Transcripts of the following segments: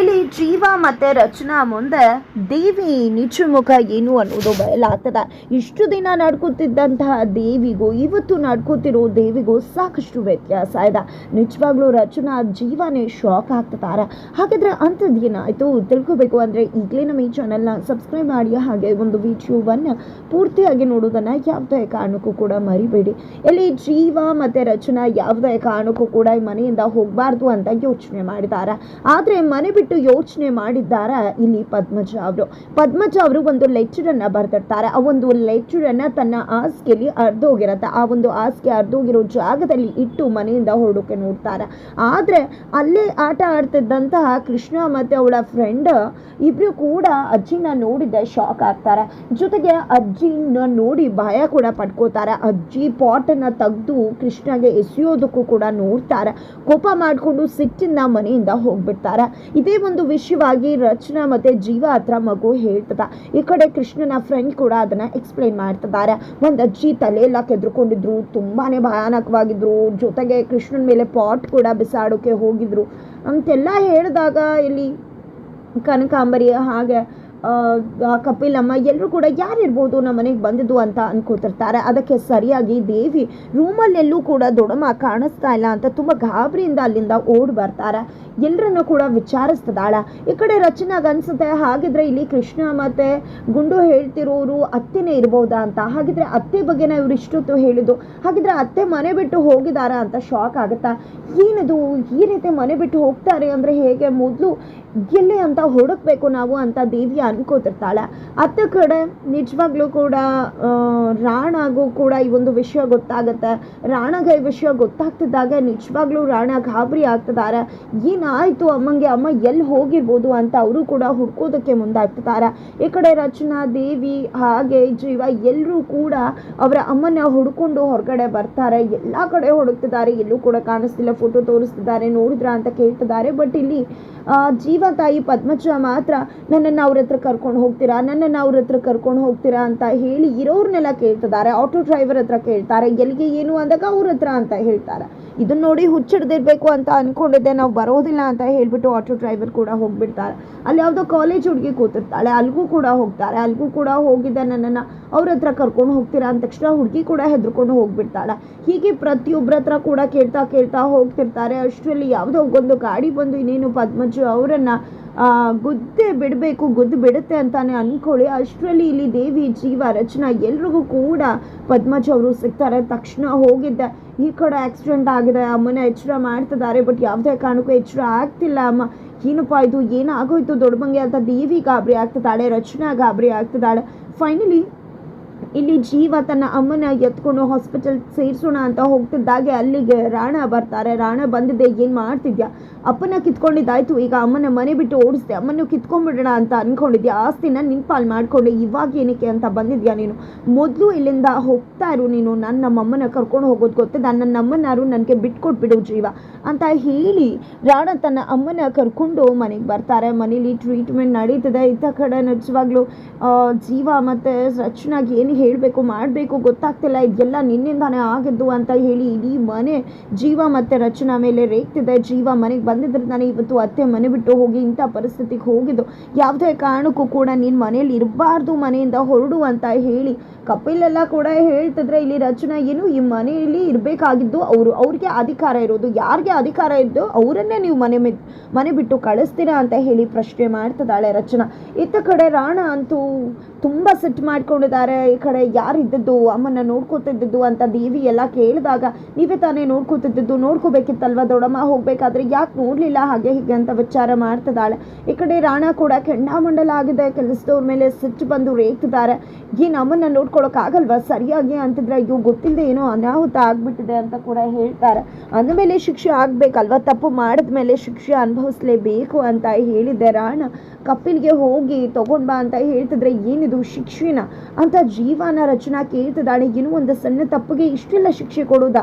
ಇಲ್ಲಿ ಜೀವ ಮತ್ತೆ ರಚನಾ ಮುಂದೆ ದೇವಿ ನಿಚುಮುಖ ಏನು ಅನ್ನೋದು ಬಯಲಾಗ್ತದ. ಇಷ್ಟು ದಿನ ನಡ್ಕೋತಿದ್ದಂತಹ ದೇವಿಗೂ, ಇವತ್ತು ನಡ್ಕೋತಿರೋ ದೇವಿಗೂ ಸಾಕಷ್ಟು ವ್ಯತ್ಯಾಸ ಇದೆ. ನಿಜವಾಗ್ಲೂ ರಚನಾ ಜೀವನೇ ಶಾಕ್ ಆಗ್ತದಾರ ಹಾಗಾದ್ರೆ ಅಂಥದ್ದು ಏನಾಯಿತು? ತಿಳ್ಕೋಬೇಕು ಅಂದರೆ ಈಗಲೇ ನಮ್ಮ ಈ ಚಾನಲ್ನ ಸಬ್ಸ್ಕ್ರೈಬ್ ಮಾಡಿ, ಹಾಗೆ ಒಂದು ವಿಡಿಯೋವನ್ನು ಪೂರ್ತಿಯಾಗಿ ನೋಡೋದನ್ನು ಯಾವುದೇ ಕಾರಣಕ್ಕೂ ಕೂಡ ಮರಿಬೇಡಿ. ಇಲ್ಲಿ ಜೀವ ಮತ್ತೆ ರಚನಾ ಯಾವುದೇ ಕಾರಣಕ್ಕೂ ಕೂಡ ಈ ಮನೆಯಿಂದ ಹೋಗಬಾರ್ದು ಅಂತ ಯೋಚನೆ ಮಾಡಿದ್ದಾರೆ. ಆದರೆ ಮನೆ ಯೋಚನೆ ಮಾಡಿದ್ದಾರೆ ಇಲ್ಲಿ ಪದ್ಮಜ ಅವರು. ಪದ್ಮಜ ಅವರು ಒಂದು ಲೆಟ್ರನ್ನು ಬರೆದಿರ್ತಾರೆ. ಆ ಒಂದು ಲೆಕ್ಚರನ್ನ ತನ್ನ ಹಾಸಿಗೆಯಲ್ಲಿ ಅರ್ಧೋಗಿರತ್ತೆ. ಆ ಒಂದು ಹಾಸಿಗೆ ಅರ್ಧೋಗಿರೋ ಜಾಗದಲ್ಲಿ ಇಟ್ಟು ಮನೆಯಿಂದ ಹೊರಡೋಕೆ ನೋಡ್ತಾರೆ. ಆದರೆ ಅಲ್ಲೇ ಆಟ ಆಡ್ತಿದ್ದಂತಹ ಕೃಷ್ಣ ಮತ್ತೆ ಅವಳ ಫ್ರೆಂಡ್ ಇಬ್ರು ಕೂಡ ಅಜ್ಜಿನ ನೋಡಿದ ಶಾಕ್ ಆಗ್ತಾರೆ. ಜೊತೆಗೆ ಅಜ್ಜಿನ ನೋಡಿ ಭಯ ಕೂಡ ಪಡ್ಕೋತಾರೆ. ಅಜ್ಜಿ ಪಾಟನ್ನ ತೆಗೆದು ಕೃಷ್ಣಗೆ ಎಸೆಯೋದಕ್ಕೂ ಕೂಡ ನೋಡ್ತಾರೆ. ಕೋಪ ಮಾಡಿಕೊಂಡು ಸಿಟ್ಟಿನ ಮನೆಯಿಂದ ಹೋಗ್ಬಿಡ್ತಾರೆ. ಇದೇ ಒಂದು ವಿಷಯವಾಗಿ ರಚನಾ ಮತ್ತೆ ಜೀವ ಹತ್ರ ಮಗು ಹೇಳ್ತದ. ಈ ಕಡೆ ಕೃಷ್ಣನ ಫ್ರೆಂಡ್ ಕೂಡ ಅದನ್ನ ಎಕ್ಸ್ಪ್ಲೈನ್ ಮಾಡ್ತಿದ್ದಾರೆ. ಒಂದು ಅಜ್ಜಿ ತಲೆ ಎಲ್ಲ ಕೆದ್ರುಕೊಂಡಿದ್ರು, ತುಂಬಾನೇ ಭಯಾನಕವಾಗಿದ್ರು. ಜೊತೆಗೆ ಕೃಷ್ಣನ ಮೇಲೆ ಪಾಟ್ ಕೂಡ ಬಿಸಾಡೋಕೆ ಹೋಗಿದ್ರು. ಅಂತೆಲ್ಲ ಹೇಳಿದಾಗ ಇಲ್ಲಿ ಕನಕಾಂಬರಿ ಹಾಗೆ ಕಪಿಲಮ್ಮ ಎಲ್ಲರೂ ಕೂಡ ಯಾರಿರ್ಬೋದು ನಮ್ಮ ಮನೆಗೆ ಬಂದಿದ್ದು ಅಂತ ಅನ್ಕೋತಿರ್ತಾರೆ. ಅದಕ್ಕೆ ಸರಿಯಾಗಿ ದೇವಿ ರೂಮಲ್ಲೆಲ್ಲೂ ಕೂಡ ದೊಡಮ್ಮ ಕಾಣಿಸ್ತಾ ಇಲ್ಲ ಅಂತ ತುಂಬ ಗಾಬರಿಯಿಂದ ಅಲ್ಲಿಂದ ಓಡಿ ಬರ್ತಾರೆ. ಎಲ್ಲರನ್ನು ಕೂಡ ವಿಚಾರಿಸ್ತದಾಳ ಈ ಕಡೆ ರಚನಾಗ ಅನ್ಸುತ್ತೆ, ಹಾಗಿದ್ರೆ ಇಲ್ಲಿ ಕೃಷ್ಣ ಮತ್ತೆ ಗುಂಡು ಹೇಳ್ತಿರೋರು ಅತ್ತೆನೇ ಇರ್ಬೋದಾ ಅಂತ. ಹಾಗಿದ್ರೆ ಅತ್ತೆ ಬಗ್ಗೆನ ಇವ್ರು ಇಷ್ಟೊತ್ತು ಹೇಳಿದ್ದು. ಹಾಗಿದ್ರೆ ಅತ್ತೆ ಮನೆ ಬಿಟ್ಟು ಹೋಗಿದಾರ ಅಂತ ಶಾಕ್ ಆಗುತ್ತಾ? ಏನದು? ಈ ರೀತಿ ಮನೆ ಬಿಟ್ಟು ಹೋಗ್ತಾರೆ ಅಂದ್ರೆ ಹೇಗೆ? ಮೊದಲು ಎಲ್ಲಿ ಅಂತ ಹುಡುಕ್ಬೇಕು ನಾವು ಅಂತ ದೇವಿ ಅನ್ಕೋತಿರ್ತಾಳೆ ಅತ್ತ ಕಡೆ ನಿಜವಾಗ್ಲೂ ಕೂಡ ರಾಣಾಗೂ ಕೂಡ ಈ ಒಂದು ವಿಷಯ ಗೊತ್ತಾಗುತ್ತೆ. ರಾಣಾಗ ಈ ವಿಷಯ ಗೊತ್ತಾಗ್ತಿದ್ದಾಗ ನಿಜವಾಗ್ಲೂ ರಾಣ ಗಾಬರಿ ಆಗ್ತಿದ್ದಾರೆ. ಏನಾಯ್ತು ಅಮ್ಮಂಗೆ? ಅಮ್ಮ ಎಲ್ಲಿ ಹೋಗಿರ್ಬೋದು ಅಂತ ಅವರು ಕೂಡ ಹುಡ್ಕೋದಕ್ಕೆ ಮುಂದಾಗ್ತಿದ್ದಾರೆ. ಈ ಕಡೆ ರಚನಾ, ದೇವಿ, ಹಾಗೆ ಜೀವ ಎಲ್ಲರೂ ಕೂಡ ಅವರ ಅಮ್ಮನ ಹುಡ್ಕೊಂಡು ಹೊರಗಡೆ ಬರ್ತಾರೆ. ಎಲ್ಲ ಕಡೆ ಹುಡುಕ್ತಿದ್ದಾರೆ. ಎಲ್ಲೂ ಕೂಡ ಕಾಣಿಸ್ತಿಲ್ಲ. ಫೋಟೋ ತೋರಿಸ್ತಿದ್ದಾರೆ. ನೋಡಿದ್ರ ಅಂತ ಕೇಳ್ತಿದ್ದಾರೆ. ಬಟ್ ಇಲ್ಲಿ ಜೀವ ತಾಯಿ ಪದ್ಮಜ ಮಾತ್ರ ನನ್ನನ್ನು ಅವ್ರ ಹತ್ರ ಕರ್ಕೊಂಡು ಹೋಗ್ತೀರಾ? ನನ್ನನ್ನು ಅವ್ರ ಹತ್ರ ಕರ್ಕೊಂಡು ಹೋಗ್ತೀರಾ ಅಂತ ಹೇಳಿ ಇರೋರ್ನೆಲ್ಲ ಕೇಳ್ತಿದ್ದಾರೆ. ಆಟೋ ಡ್ರೈವರ್ ಹತ್ರ ಕೇಳ್ತಾರೆ. ಎಲ್ಲಿಗೆ ಏನು ಅಂದಾಗ ಅವ್ರ ಹತ್ರ ಅಂತ ಹೇಳ್ತಾರೆ. ಇದನ್ನ ನೋಡಿ ಹುಚ್ಚಿಡ್ದಿರ್ಬೇಕು ಅಂತ ಅನ್ಕೊಂಡಿದ್ದೆ. ನಾವು ಬರೋದಿಲ್ಲ ಅಂತ ಹೇಳಿಬಿಟ್ಟು ಆಟೋ ಡ್ರೈವರ್ ಕೂಡ ಹೋಗ್ಬಿಡ್ತಾರೆ. ಅಲ್ಲಿ ಯಾವುದೋ ಕಾಲೇಜ್ ಹುಡುಗಿ ಕೂತಿರ್ತಾಳೆ. ಅಲ್ಲಿಗೂ ಕೂಡ ಹೋಗ್ತಾರೆ. ಅಲ್ಲಿಗೂ ಕೂಡ ಹೋಗಿದ್ದೆ ನನ್ನನ್ನು ಅವ್ರ ಹತ್ರ ಕರ್ಕೊಂಡು ಹೋಗ್ತೀರಾ ಅಂದ ತಕ್ಷಣ ಹುಡುಗಿ ಕೂಡ ಹೆದರ್ಕೊಂಡು ಹೋಗ್ಬಿಡ್ತಾಳೆ. ಹೀಗೆ ಪ್ರತಿಯೊಬ್ಬರ ಹತ್ರ ಕೂಡ ಕೇಳ್ತಾ ಕೇಳ್ತಾ ಹೋಗ್ತಿರ್ತಾರೆ. ಅಷ್ಟರಲ್ಲಿ ಯಾವುದೋ ಒಂದು ಗಾಡಿ ಬಂದು ಇನ್ನೇನು ಪದ್ಮಜು ಅವರನ್ನು ಗುದ್ದೆ ಬಿಡಬೇಕು, ಗುದ್ದು ಬಿಡುತ್ತೆ ಅಂತಾನೆ ಅನ್ಕೊಳ್ಳಿ. ಅಷ್ಟರಲ್ಲಿ ಇಲ್ಲಿ ದೇವಿ ಜೀವ ರಚನಾ ಎಲ್ರಿಗೂ ಕೂಡ ಪದ್ಮಜ ಅವರು ಸಿಗ್ತಾರೆ. ತಕ್ಷಣ ಹೋಗಿದ್ದೆ. ಈ ಕಡೆ ಆಕ್ಸಿಡೆಂಟ್ ಆಗಿದೆ. ಅಮ್ಮನ ಎಚ್ಚರ ಮಾಡ್ತಿದ್ದಾರೆ ಬಟ್ ಯಾವುದೇ ಕಾರಣಕ್ಕೂ ಎಚ್ಚರ ಆಗ್ತಿಲ್ಲ ಅಮ್ಮ. ಏನಪ್ಪ ಇದು? ಏನಾಗೋಯ್ತು ದೊಡ್ಡಮಂಗೆ ಅಂತ ದೇವಿ ಗಾಬರಿ ಆಗ್ತಿದ್ದಾಳೆ, ರಚನಾ ಗಾಬರಿ ಆಗ್ತಿದ್ದಾಳೆ. ಫೈನಲಿ ಇಲ್ಲಿ ಜೀವ ತನ್ನ ಅಮ್ಮನ ಎತ್ಕೊಂಡು ಹಾಸ್ಪಿಟಲ್ ಸೇರಿಸೋಣ ಅಂತ ಹೋಗ್ತಿದ್ದಾಗೆ, ಅಲ್ಲಿಗೆ ರಾಣ ಬರ್ತಾರೆ. ರಾಣ ಬಂದಿದ್ದೆ ಏನು ಮಾಡ್ತಿದ್ಯಾ? ಅಪ್ಪನ ಕಿತ್ಕೊಂಡಿದ್ದಾಯ್ತು. ಈಗ ಅಮ್ಮನ ಮನೆ ಬಿಟ್ಟು ಓಡಿಸ್ದೆ. ಅಮ್ಮನ ಕಿತ್ಕೊಂಡ್ಬಿಡೋಣ ಅಂತ ಅನ್ಕೊಂಡಿದ್ಯಾ? ಆಸ್ತಿನ ನಿನ್ ಪಾಲ್ ಮಾಡ್ಕೊಂಡೆ ಇವಾಗ ಏನಕ್ಕೆ ಅಂತ ಬಂದಿದ್ಯಾ ನೀನು? ಮೊದಲು ಇಲ್ಲಿಂದ ಹೋಗ್ತಾ ಇರು ನೀನು. ನಾನು ನಮ್ಮ ಅಮ್ಮನ ಕರ್ಕೊಂಡು ಹೋಗೋದು ಗೊತ್ತಿದೆ. ನನ್ನ ಅಮ್ಮನಾರು ನನಗೆ ಬಿಟ್ಕೊಟ್ಬಿಡು ಜೀವ ಅಂತ ಹೇಳಿ ರಾಣ ತನ್ನ ಅಮ್ಮನ ಕರ್ಕೊಂಡು ಮನೆಗೆ ಬರ್ತಾರೆ. ಮನೇಲಿ ಟ್ರೀಟ್ಮೆಂಟ್ ನಡೀತದೆ. ಇತ್ತ ಕಡೆ ನಿಜವಾಗ್ಲೂ ಜೀವ ಮತ್ತು ರಚನಾಗಿ ಏನು ಹೇಳಬೇಕು, ಮಾಡಬೇಕು ಗೊತ್ತಾಗ್ತಿಲ್ಲ. ಇದೆಲ್ಲ ನಿನ್ನಿಂದಾನೇ ಆಗಿದ್ದು ಅಂತ ಹೇಳಿ ಇಡೀ ಮನೆ ಜೀವ ಮತ್ತು ರಚನಾ ಮೇಲೆ ರೇಗ್ತಿದೆ. ಜೀವ ಮನೆಗೆ ಬಂದಿದ್ರೆ ನಾನು ಇವತ್ತು ಅತ್ತೆ ಮನೆ ಬಿಟ್ಟು ಹೋಗಿ ಇಂಥ ಪರಿಸ್ಥಿತಿಗೆ ಹೋಗಿದ್ದು. ಯಾವುದೇ ಕಾರಣಕ್ಕೂ ಕೂಡ ನೀನು ಮನೆಯಲ್ಲಿ ಇರಬಾರ್ದು, ಮನೆಯಿಂದ ಹೊರಡು ಅಂತ ಹೇಳಿ ಕಪಿಲೆಲ್ಲ ಕೂಡ ಹೇಳ್ತಿದ್ರೆ ಇಲ್ಲಿ ರಚನಾ ಏನು ಈ ಮನೆಯಲ್ಲಿ ಇರಬೇಕಾಗಿದ್ದು ಅವರು, ಅವ್ರಿಗೆ ಅಧಿಕಾರ ಇರೋದು. ಯಾರಿಗೆ ಅಧಿಕಾರ ಇದ್ದು ಅವರನ್ನೇ ನೀವು ಮನೆ ಮನೆ ಬಿಟ್ಟು ಕಳಿಸ್ತೀರಾ ಅಂತ ಹೇಳಿ ಪ್ರಶ್ನೆ ಮಾಡ್ತಿದ್ದಾಳೆ ರಚನಾ. ಇತ್ತ ಕಡೆ ರಾಣ ಅಂತೂ ತುಂಬ ಸಿಟ್ಟು ಮಾಡ್ಕೊಂಡಿದ್ದಾರೆ. ಕಡೆ ಯಾರಿದ್ದದ್ದು ಅಮ್ಮನ ನೋಡ್ಕೋತಿದ್ದದ್ದು ಅಂತ ದೇವಿ ಎಲ್ಲ ಕೇಳಿದಾಗ, ನೀವೇ ತಾನೇ ನೋಡ್ಕೋತಿದ್ದದ್ದು, ನೋಡ್ಕೋಬೇಕಿತ್ತಲ್ವ ದೊಡಮ್ಮ ಹೋಗ್ಬೇಕಾದ್ರೆ ಯಾಕೆ ನೋಡ್ಲಿಲ್ಲ? ಹಾಗೆ ಹೀಗೆ ಅಂತ ವಿಚಾರ ಮಾಡ್ತಿದ್ದಾಳೆ. ಈ ಕಡೆ ರಾಣ ಕೂಡ ಕೆಂಡಾಮಂಡಲ ಆಗಿದೆ. ಕೆಲಸದವ್ರ ಮೇಲೆ ಸಿಟ್ಟು ಬಂದು ರೇಗ್ತಿದ್ದಾರೆ. ಏನು ಅಮ್ಮನ ನೋಡ್ಕೊಳಕ್ಕಾಗಲ್ವಾ ಸರಿಯಾಗಿ ಅಂತಿದ್ರೆ ಅಯ್ಯೋ ಗೊತ್ತಿಲ್ಲದೆ ಏನೋ ಅನಾಹುತ ಆಗ್ಬಿಟ್ಟಿದೆ ಅಂತ ಕೂಡ ಹೇಳ್ತಾರೆ. ಅಂದಮೇಲೆ ಶಿಕ್ಷೆ ಆಗ್ಬೇಕಲ್ವ? ತಪ್ಪು ಮಾಡಿದ್ಮೇಲೆ ಶಿಕ್ಷೆ ಅನುಭವಿಸ್ಲೇಬೇಕು ಅಂತ ಹೇಳಿದ್ದೆ ರಾಣ. ಕಪಿಲ್ಗೆ ಹೋಗಿ ತಗೊಂಡ್ ಬಾ ಅಂತ ಹೇಳ್ತಿದ್ರೆ ಏನಿದು ಶಿಕ್ಷೆನ? ಅಂತ ಜೀವನ ರಚನಾ ಕೇಳ್ತಿದ್ದಾಳೆ. ಏನೋ ಒಂದು ಸಣ್ಣ ತಪ್ಪಿಗೆ ಇಷ್ಟೆಲ್ಲ ಶಿಕ್ಷೆ ಕೊಡೋದ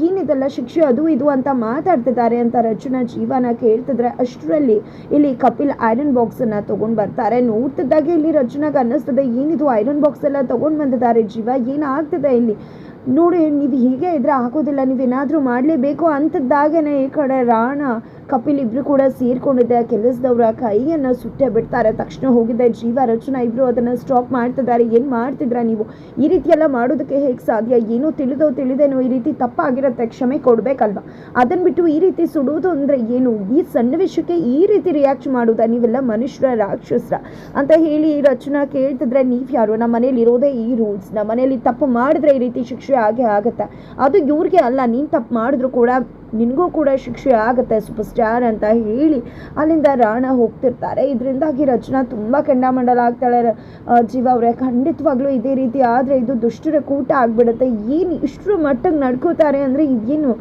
ಏನಿದೆಲ್ಲ ಶಿಕ್ಷೆ ಅದು ಇದು ಅಂತ ಮಾತಾಡ್ತಿದ್ದಾರೆ ಅಂತ ರಚನಾ ಜೀವನ ಕೇಳ್ತಿದ್ರೆ ಅಷ್ಟರಲ್ಲಿ ಇಲ್ಲಿ ಕಪಿಲ್ ಐರನ್ ಬಾಕ್ಸ್ ಅನ್ನ ತಗೊಂಡ್ ಬರ್ತಾರೆ. ನೋಡ್ತಿದ್ದಾಗೆ ಇಲ್ಲಿ ರಚನಾಗ ಅನ್ನಿಸ್ತದೆ. ಏನಿದು ಐರನ್ ಬಾಕ್ಸ್ ಎಲ್ಲ ತಗೊಂಡ್ ಬಂದಿದ್ದಾರೆ ಜೀವ? ಏನಾಗ್ತಿದೆ ಇಲ್ಲಿ? ನೋಡಿ ನೀವು ಹೀಗೆ ಇದ್ರೆ ಆಗೋದಿಲ್ಲ. ನೀವೇನಾದರೂ ಮಾಡಲೇಬೇಕು ಅಂಥದ್ದಾಗೇ ಈ ಕಡೆ ರಾಣ, ಕಪಿಲ್ ಇಬ್ಬರು ಕೂಡ ಸೇರ್ಕೊಂಡಿದ್ದೆ ಕೆಲಸದವರ ಕೈಯನ್ನು ಸುಟ್ಟೆ ಬಿಡ್ತಾರೆ. ತಕ್ಷಣ ಹೋಗಿದ್ದೆ ಜೀವ, ರಚನಾ ಇಬ್ಬರು ಅದನ್ನ ಸ್ಟಾಪ್ ಮಾಡ್ತಿದ್ದಾರೆ. ಏನು ಮಾಡ್ತಿದ್ರ ನೀವು? ಈ ರೀತಿ ಎಲ್ಲ ಮಾಡೋದಕ್ಕೆ ಹೇಗೆ ಸಾಧ್ಯ? ಏನೋ ತಿಳಿದೋ ತಿಳಿದೇನೋ ಈ ರೀತಿ ತಪ್ಪಾಗಿರುತ್ತೆ. ಕ್ಷಮೆ ಕೊಡಬೇಕಲ್ವ? ಅದನ್ನು ಬಿಟ್ಟು ಈ ರೀತಿ ಸುಡೋದು ಅಂದ್ರೆ ಏನು? ಈ ಸಣ್ಣ ವಿಷಯಕ್ಕೆ ಈ ರೀತಿ ರಿಯಾಕ್ಟ್ ಮಾಡೋದಾ? ನೀವೆಲ್ಲ ಮನುಷ್ಯರ ರಾಕ್ಷಸರ ಅಂತ ಹೇಳಿ ರಚನಾ ಕೇಳ್ತಿದ್ರೆ ನೀವು ಯಾರು? ನಮ್ಮ ಮನೇಲಿ ಇರೋದೇ ಈ ರೂಲ್ಸ್ ನಮ್ಮ ಮನೇಲಿ ತಪ್ಪು ಮಾಡಿದ್ರೆ ಈ ರೀತಿ ಶಿಕ್ಷೆ ಆಗೇ ಆಗುತ್ತೆ. ಅದು ಇವ್ರಿಗೆ ಅಲ್ಲ, ನೀನ್ ತಪ್ಪು ಮಾಡಿದ್ರು ಕೂಡ ನಿನಗೂ ಕೂಡ ಶಿಕ್ಷೆ ಆಗುತ್ತೆ ಸೂಪರ್ ಸ್ಟಾರ್ ಅಂತ ಹೇಳಿ ಅಲ್ಲಿಂದ ರಾಣ ಹೋಗ್ತಿರ್ತಾರೆ. ಇದರಿಂದಾಗಿ ರಚನಾ ತುಂಬ ಕೆಂಡಾಮಂಡಲ ಆಗ್ತಾಳೆ. ಜೀವ ಅವರೇ, ಖಂಡಿತವಾಗ್ಲೂ ಇದೇ ರೀತಿ. ಆದರೆ ಇದು ದುಷ್ಟರ ಕೂಟ ಆಗ್ಬಿಡುತ್ತೆ. ಏನು ಇಷ್ಟರ ಮಟ್ಟಿಗೆ ನಡ್ಕೋತಾರೆ ಅಂದರೆ ಇದೇನು?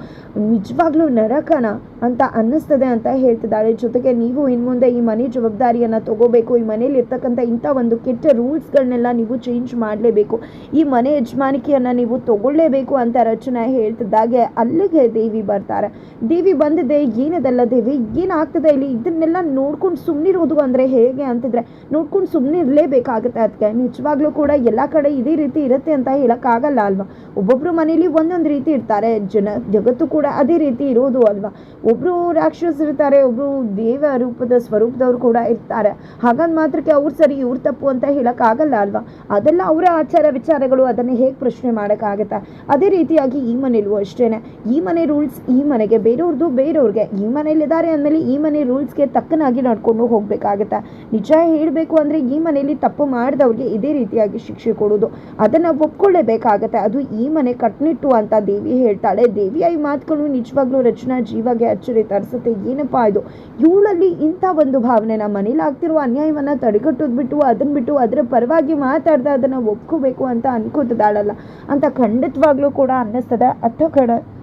ನಿಜವಾಗ್ಲೂ ನರಕನ? ಅಂತ ಅನ್ನಿಸ್ತದೆ ಅಂತ ಹೇಳ್ತಿದ್ದಾಳೆ. ಜೊತೆಗೆ ನೀವು ಇನ್ನು ಮುಂದೆ ಈ ಮನೆ ಜವಾಬ್ದಾರಿಯನ್ನು ತಗೋಬೇಕು. ಈ ಮನೇಲಿ ಇರ್ತಕ್ಕಂಥ ಇಂಥ ಒಂದು ಕೆಟ್ಟ ರೂಲ್ಸ್ಗಳನ್ನೆಲ್ಲ ನೀವು ಚೇಂಜ್ ಮಾಡಲೇಬೇಕು. ಈ ಮನೆ ಯಜಮಾನಿಕೆಯನ್ನು ನೀವು ತಗೊಳ್ಳೇಬೇಕು ಅಂತ ರಚನಾ ಹೇಳ್ತಿದ್ದಾಗೆ. ಅಲ್ಲಿಗೆ ದೇವಿ ಬರ್ತಾರೆ. ದೇವಿ ಬಂದಿದೆ. ಏನದಲ್ಲ ದೇವಿ? ಏನಾಗ್ತದೆ ಇಲ್ಲಿ? ಇದನ್ನೆಲ್ಲ ನೋಡ್ಕೊಂಡು ಸುಮ್ಮನಿರೋದು ಅಂದರೆ ಹೇಗೆ ಅಂತಿದ್ರೆ, ನೋಡ್ಕೊಂಡು ಸುಮ್ಮನಿರಲೇಬೇಕಾಗುತ್ತೆ ಅದಕ್ಕೆ. ನಿಜವಾಗ್ಲೂ ಕೂಡ ಎಲ್ಲ ಕಡೆ ಇದೇ ರೀತಿ ಇರುತ್ತೆ ಅಂತ ಹೇಳೋಕ್ಕಾಗಲ್ಲ ಅಲ್ವಾ? ಒಬ್ಬೊಬ್ರು ಮನೇಲಿ ಒಂದೊಂದು ರೀತಿ ಇರ್ತಾರೆ. ಜನ, ಜಗತ್ತು ಕೂಡ ಅದೇ ರೀತಿ ಇರೋದು ಅಲ್ವಾ? ಒಬ್ಬರು ರಾಕ್ಷಸ ಇರ್ತಾರೆ, ಒಬ್ರು ದೇವ ರೂಪದ ಸ್ವರೂಪದವ್ರು ಕೂಡ ಇರ್ತಾರೆ. ಹಾಗಂದ ಮಾತ್ರಕ್ಕೆ ಅವ್ರು ಸರಿ, ಇವ್ರು ತಪ್ಪು ಅಂತ ಹೇಳೋಕ್ಕಾಗಲ್ಲ ಅಲ್ವಾ? ಅದೆಲ್ಲ ಅವರ ಆಚಾರ ವಿಚಾರಗಳು ಅದನ್ನು ಹೇಗೆ ಪ್ರಶ್ನೆ ಮಾಡೋಕ್ಕಾಗತ್ತಾ ಅದೇ ರೀತಿಯಾಗಿ ಈ ಮನೇಲೂ ಅಷ್ಟೇನೆ. ಈ ಮನೆ ರೂಲ್ಸ್ ಈ ಮನೆಗೆ ಬೇರೆಯವ್ರದ್ದು ಬೇರೆಯವ್ರಿಗೆ ಈ ಮನೇಲಿದ್ದಾರೆ ಅಂದಮೇಲೆ ಈ ಮನೆ ರೂಲ್ಸ್ಗೆ ತಕ್ಕನಾಗಿ ನಡ್ಕೊಂಡು ಹೋಗ್ಬೇಕಾಗತ್ತೆ? ನಿಜ ಹೇಳಬೇಕು ಅಂದರೆ ಈ ಮನೆಯಲ್ಲಿ ತಪ್ಪು ಮಾಡಿದವ್ರಿಗೆ ಇದೇ ರೀತಿಯಾಗಿ ಶಿಕ್ಷೆ ಕೊಡೋದು. ಅದನ್ನು ಒಪ್ಕೊಳ್ಳೇಬೇಕಾಗತ್ತೆ? ಅದು ಈ ಮನೆ ಕಟ್ನಿಟ್ಟು ಅಂತ ದೇವಿ ಹೇಳ್ತಾಳೆ. ದೇವಿಯ ಈ ಮಾತುಗಳು, ನಿಜವಾಗ್ಲೂ ರಚನಾ ಜೀವಗೆ ಅಚ್ಚರಿ ತರಿಸುತ್ತೆ. ಏನಪ್ಪಾ ಇದು? ಇವಳಲ್ಲಿ ಇಂಥ ಒಂದು ಭಾವನೆ ನಮ್ಮ ಮನೇಲಿ ಆಗ್ತಿರುವ ಅನ್ಯಾಯವನ್ನ ತಡೆಗಟ್ಟೋದು ಬಿಟ್ಟು ಅದನ್ನ ಬಿಟ್ಟು ಅದರ ಪರವಾಗಿ ಮಾತಾಡ್ದೆ ಅದನ್ನ ಒಪ್ಕೋಬೇಕು ಅಂತ ಅನ್ಕೋತಿದ್ದಾಳಲ್ಲ ಅಂತ ಖಂಡಿತವಾಗ್ಲೂ ಕೂಡ ಅನ್ನಿಸ್ತದೆ. ಅಥ ಕಡೆ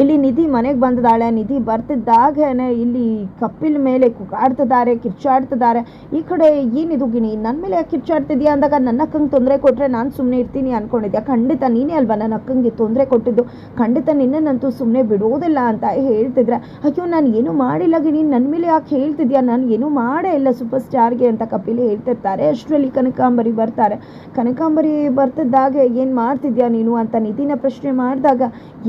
ಇಲ್ಲಿ ನಿಧಿ ಮನೆಗೆ ಬಂದಿದ್ದಾಳೆ, ನಿಧಿ ಬರ್ತಿದ್ದಾಗನೇ ಇಲ್ಲಿ ಕಪಿಲ್ ಮೇಲೆ ಕುಗಾಡ್ತಿದ್ದಾರೆ, ಕಿರ್ಚಾಡ್ತಿದ್ದಾರೆ. ಈ ಕಡೆ ಏನಿದು ಗಿಣಿ? ನನ್ನ ಮೇಲೆ ಯಾಕೆ ಕಿರ್ಚಾಡ್ತಿದ್ಯಾ ಅಂದಾಗ ನನ್ನ ಅಕ್ಕಂಗೆ ತೊಂದರೆ ಕೊಟ್ಟರೆ ನಾನು ಸುಮ್ಮನೆ ಇರ್ತೀನಿ ಅನ್ಕೊಂಡಿದ್ಯಾ? ಖಂಡಿತ ನೀನೇ ಅಲ್ವಾ ನನ್ನ ಅಕ್ಕಂಗೆ ತೊಂದರೆ ಕೊಟ್ಟಿದ್ದು? ಖಂಡಿತ ನಿನ್ನನ್ನಂತೂ ಸುಮ್ಮನೆ ಬಿಡೋದಿಲ್ಲ ಅಂತ ಹೇಳ್ತಿದ್ರೆ, ಅಯ್ಯೋ, ನಾನು ಏನೂ ಮಾಡಿಲ್ಲ ಗಿಣಿ? ನನ್ನ ಮೇಲೆ ಯಾಕೆ ಹೇಳ್ತಿದ್ಯಾ? ನಾನು ಏನೂ ಮಾಡೇ ಇಲ್ಲ ಸೂಪರ್ ಸ್ಟಾರ್ಗೆ ಅಂತ ಕಪಿಲ್ ಹೇಳ್ತಿರ್ತಾರೆ. ಅಷ್ಟರಲ್ಲಿ ಕನಕಾಂಬರಿ ಬರ್ತಾರೆ. ಕನಕಾಂಬರಿ ಬರ್ತಿದ್ದಾಗ ಏನು ಮಾಡ್ತಿದ್ಯಾ ನೀನು? ಅಂತ ನಿಧಿನ ಪ್ರಶ್ನೆ ಮಾಡಿದಾಗ,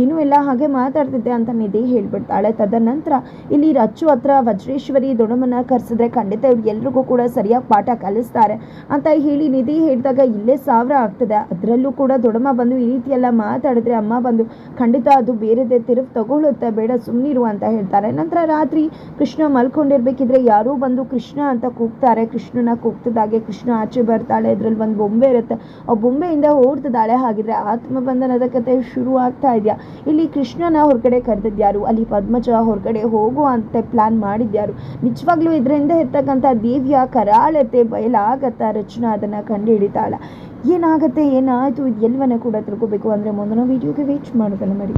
ಏನೂ ಇಲ್ಲ, ಹಾಗೆ ಮಾತಾಡ್ತಿದ್ದೆ ಅಂತ ನಿಧಿ ಹೇಳ್ಬಿಡ್ತಾಳೆ. ತದನಂತರ ಇಲ್ಲಿ ರಚ್ಚು ಹತ್ರ ವಜ್ರೇಶ್ವರಿ ದೊಡಮನ ಕರೆಸಿದ್ರೆ ಖಂಡಿತ ಇವ್ರು ಎಲ್ರಿಗೂ ಕೂಡ ಸರಿಯಾಗಿ ಪಾಠ ಕಲಿಸ್ತಾರೆ ಅಂತ ಹೇಳಿ ನಿಧಿ ಹೇಳಿದಾಗ ಇಲ್ಲೇ ಸಾವಿರ ಆಗ್ತದೆ. ಅದರಲ್ಲೂ ಕೂಡ ದೊಡಮ ಬಂದು ಈ ರೀತಿ ಎಲ್ಲ ಮಾತಾಡಿದ್ರೆ ಅಮ್ಮ ಬಂದು ಖಂಡಿತ ಅದು ಬೇರೆದೇ ತಿರುವು ತಗೊಳ್ಳುತ್ತೆ ಬೇಡ ಸುಮ್ಮನಿರು ಅಂತ ಹೇಳ್ತಾರೆ. ನಂತರ ರಾತ್ರಿ ಕೃಷ್ಣ ಮಲ್ಕೊಂಡಿರ್ಬೇಕಿದ್ರೆ ಯಾರೋ ಬಂದು ಕೃಷ್ಣ ಅಂತ ಕೂಗ್ತಾರೆ. ಕೃಷ್ಣನ ಕೂಗ್ತಿದ್ದಾಗೆ ಕೃಷ್ಣ ಆಚೆ ಬರ್ತಾಳೆ, ಇದ್ರಲ್ಲಿ ಒಂದು ಬೊಂಬೆ ಇರುತ್ತೆ. ಆ ಬೊಂಬೆಯಿಂದ ಓಡ್ತದಾಳೆ ಹಾಗಿದ್ರೆ ಆತ್ಮಬಂಧನದ ಕತೆ ಶುರು ಆಗ್ತಾ ಇದೆಯಾ. ಇಲ್ಲಿ ಕೃಷ್ಣನ ಹೊರಗಡೆ ಕರೆದಿದ್ಯಾರು? ಅಲ್ಲಿ ಪದ್ಮಜ ಹೊರಗಡೆ ಹೋಗು ಅಂತ ಪ್ಲಾನ್ ಮಾಡಿದ್ಯಾರು? ನಿಜವಾಗ್ಲೂ ಇದರಿಂದ ಇರ್ತಕ್ಕಂಥ ದೇವಿಯ ಕರಾಳತೆ ಬಯಲಾಗತ್ತ ರಚನಾ ಅದನ್ನ ಕಂಡು ಹಿಡಿತಾಳ ಏನಾಗತ್ತೆ? ಏನಾಯ್ತು? ಎಲ್ಲವನ್ನ ಕೂಡ ತಿಳ್ಕೋಬೇಕು. ಅಂದ್ರೆ ಮುಂದಿನ ವೀಡಿಯೋಗೆ ವೇಟ್ ಮಾಡೋದನ್ನ ಮಾಡಿ